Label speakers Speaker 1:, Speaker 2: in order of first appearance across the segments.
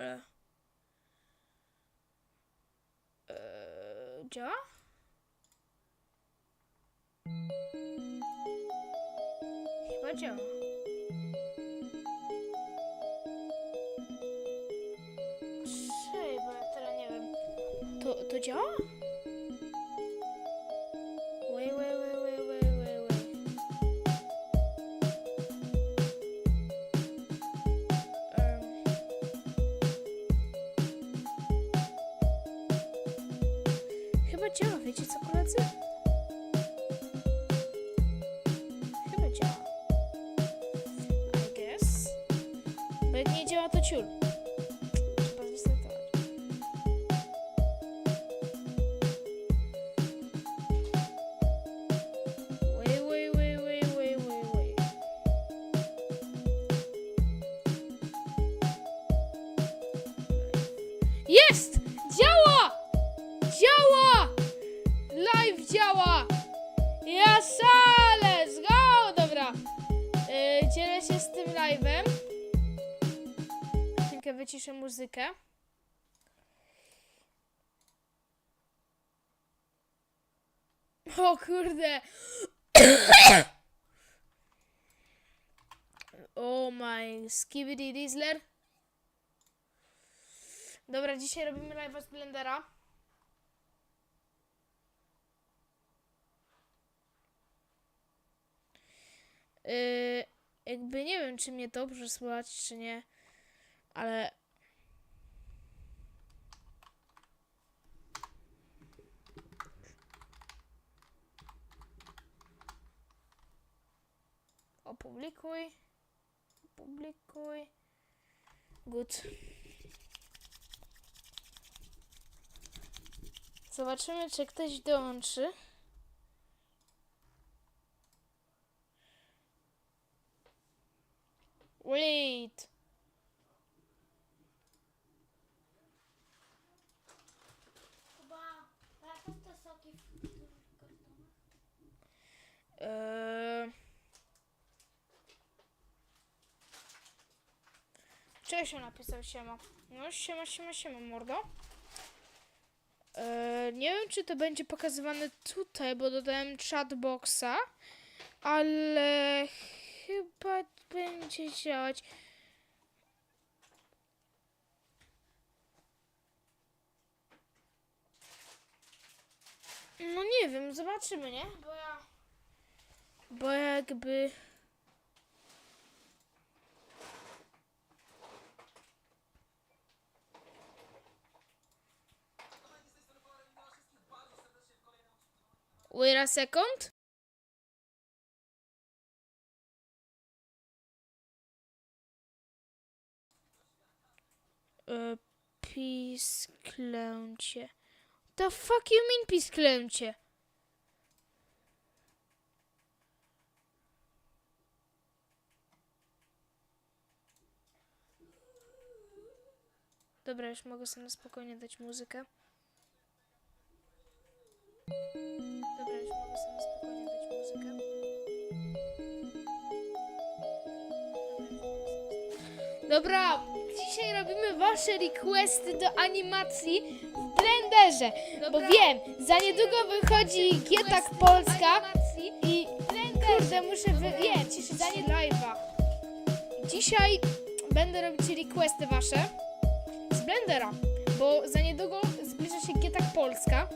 Speaker 1: E. E, działa? Chyba działa. Ja teraz nie wiem. To, to działa? Jak wyciszę muzykę. O kurde! Oh my skibidi diesler. Dobra, dzisiaj robimy live'a z Blendera. Yy, jakby nie wiem, czy mnie dobrze słychać, czy nie, ale. Opublikuj. Opublikuj. Good. Zobaczymy, czy ktoś dołączy. Wait. Eee... Cześć, on napisał siema. No, siema, siema, siema, mordo. Eee, nie wiem, czy to będzie pokazywane tutaj, bo dodałem chatboxa, ale chyba będzie działać. No nie wiem, zobaczymy, nie? Bo ja... Bo jakby... Wait a second. E, Pisklęcie. The fuck you mean pisklęcie? Dobra, już mogę sobie na spokojnie dać muzykę. Dobra, już mogę sobie spokojnie dać muzykę. Dobra, dzisiaj robimy wasze requesty do animacji w Blenderze. Bo wiem, za niedługo wychodzi Gietak Polska i kurde, muszę wy... Za nie live'a. Dzisiaj będę robić requesty wasze bo za niedługo zbliża się Gietak Polska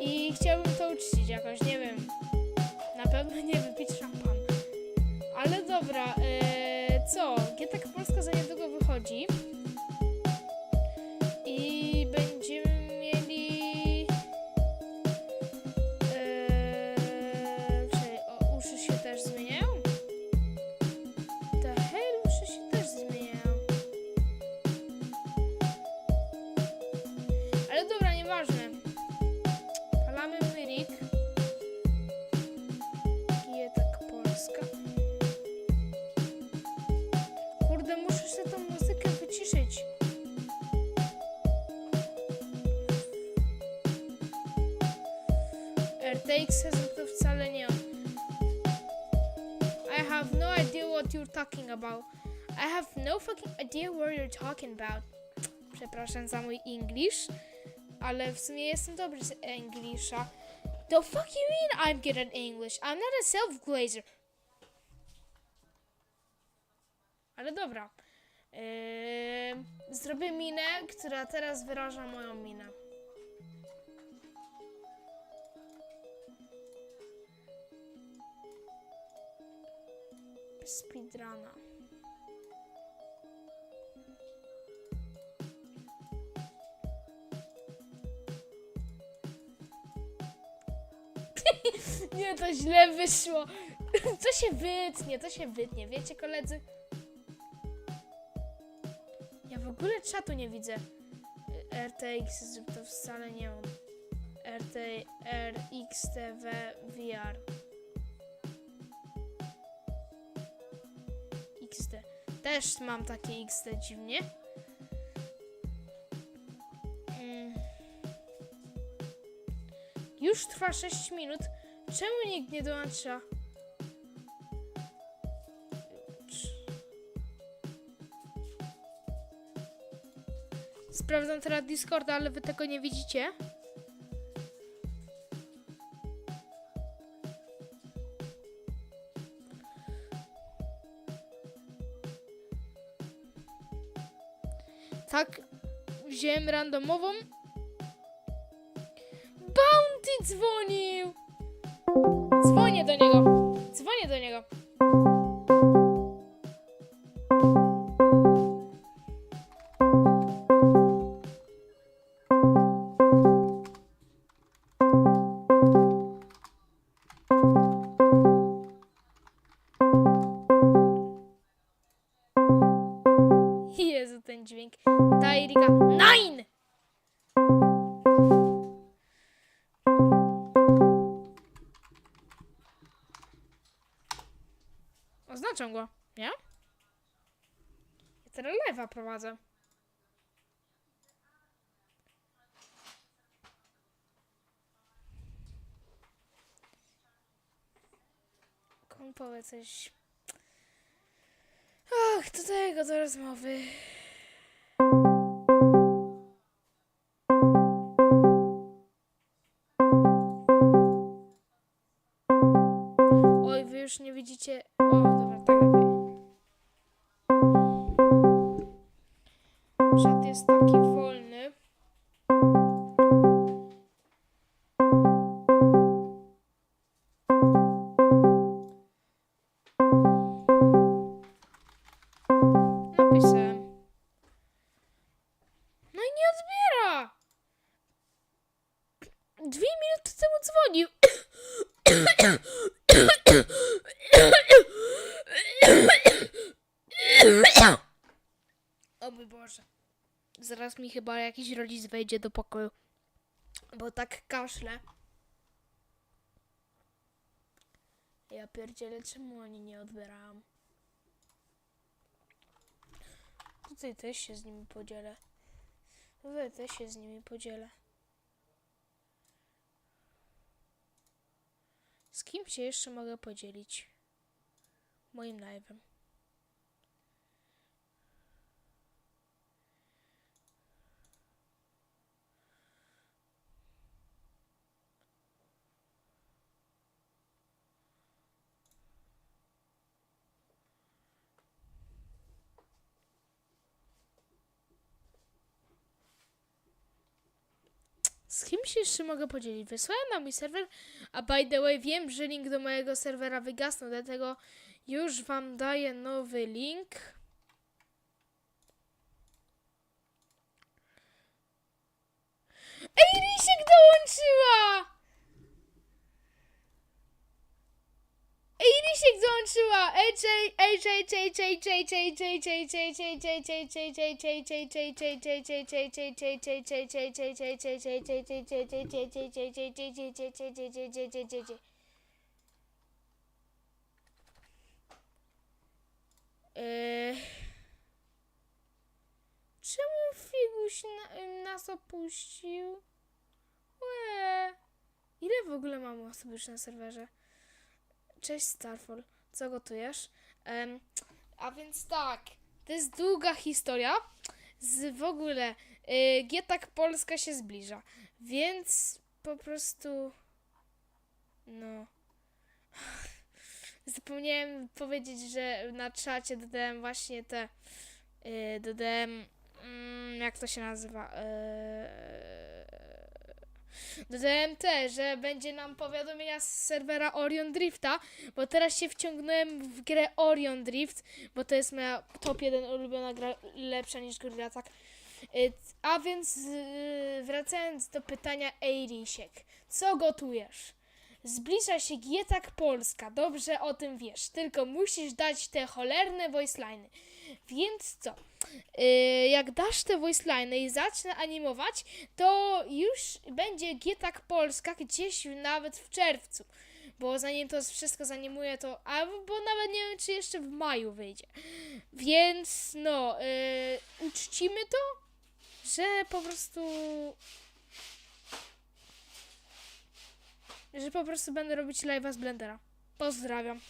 Speaker 1: i chciałbym to uczcić jakoś, RTX to wcale nie on. I have no idea what you're talking about. I have no fucking idea what you're talking about. Przepraszam za mój English, ale w sumie jestem dobry z Englisha. The fuck you mean I'm good at English? I'm not a self-glazer. Ale dobra. Eee, zrobię minę, która teraz wyraża moją minę. Speedruna. Nie, to źle wyszło. To się wytnie, to się wytnie. Wiecie, koledzy? Ja w ogóle czatu nie widzę. RTX, to wcale nie mam. RT, RXTV VR. XD. Też mam takie XD dziwnie. Mm. Już trwa 6 minut. Czemu nikt nie dołącza? Sprawdzam teraz Discorda, ale wy tego nie widzicie. Wziąłem randomową. Bounty dzwonił! Dzwonię do niego. Ten dźwięk. Daj, Rika. Nine! Oznaczam go, nie? Ja teraz live'a prowadzę. Kąpowe coś. Ach, do tego, do rozmowy. Już nie widzicie. O, dobra, tak. Czat jest taki wolny. Zaraz mi chyba jakiś rodzic wejdzie do pokoju. Bo tak kaszle. Ja pierdzielę, czemu oni nie odbierają? Tutaj też się z nimi podzielę. Tutaj też się z nimi podzielę. Z kim się jeszcze mogę podzielić? Moim live'em. Z kim się jeszcze mogę podzielić? Wysłałem na mój serwer, a by the way wiem, że link do mojego serwera wygasnął, dlatego już wam daję nowy link. Czej, czej, czej, czej, czej, czej, czej, czej, czej, czej, czej, czej, czej, czej, czej, czej. Eee, Czemu Figuś na, nas opuścił? Ile w ogóle mamy osób już na serwerze? Cześć Starfall, co gotujesz? Em, a więc tak, to jest długa historia. z w ogóle y, Gietak Polska się zbliża, więc po prostu no zapomniałem powiedzieć, że na czacie dodałem właśnie te y, dodałem mm, jak to się nazywa y, dodałem te, że będzie nam powiadomienia z serwera Orion Drifta, bo teraz się wciągnąłem w grę Orion Drift, bo to jest moja top 1 ulubiona gra, lepsza niż Gorilla tak. Y, A więc y, wracając do pytania Ejrisiek, co gotujesz? Zbliża się Gietak Polska, dobrze o tym wiesz, tylko musisz dać te cholerne voiceliny. Więc co? Yy, jak dasz te voiceliny i zacznę animować, to już będzie Gietak Polska gdzieś nawet w czerwcu. Bo zanim to wszystko zanimuję, to. Albo nawet nie wiem, czy jeszcze w maju wyjdzie. Więc no, yy, uczcimy to, że po prostu że po prostu będę robić live'a z Blendera. Pozdrawiam.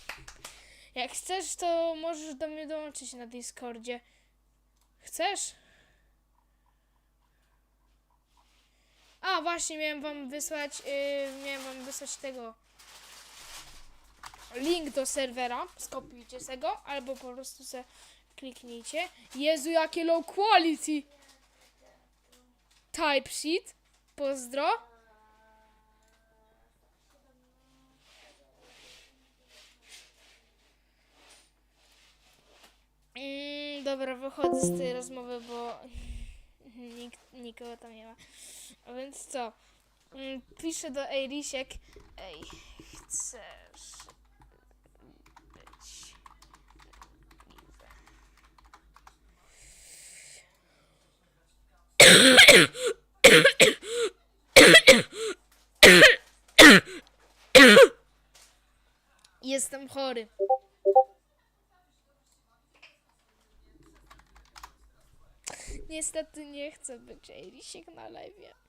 Speaker 1: Jak chcesz, to możesz do mnie dołączyć na Discordzie. Chcesz? A, właśnie, miałem wam wysłać, yy, miałem wam wysłać tego link do serwera. Skopiujcie se go, albo po prostu se kliknijcie. Jezu, jakie low quality! Typesheet. Pozdro. Dobra, wychodzę z tej rozmowy, bo nikt, nikogo tam nie ma. A więc co? Mm, piszę do Ejrisiek. Ej, chcesz być. Jestem chory. Niestety nie chcę być Ejrisiek na live.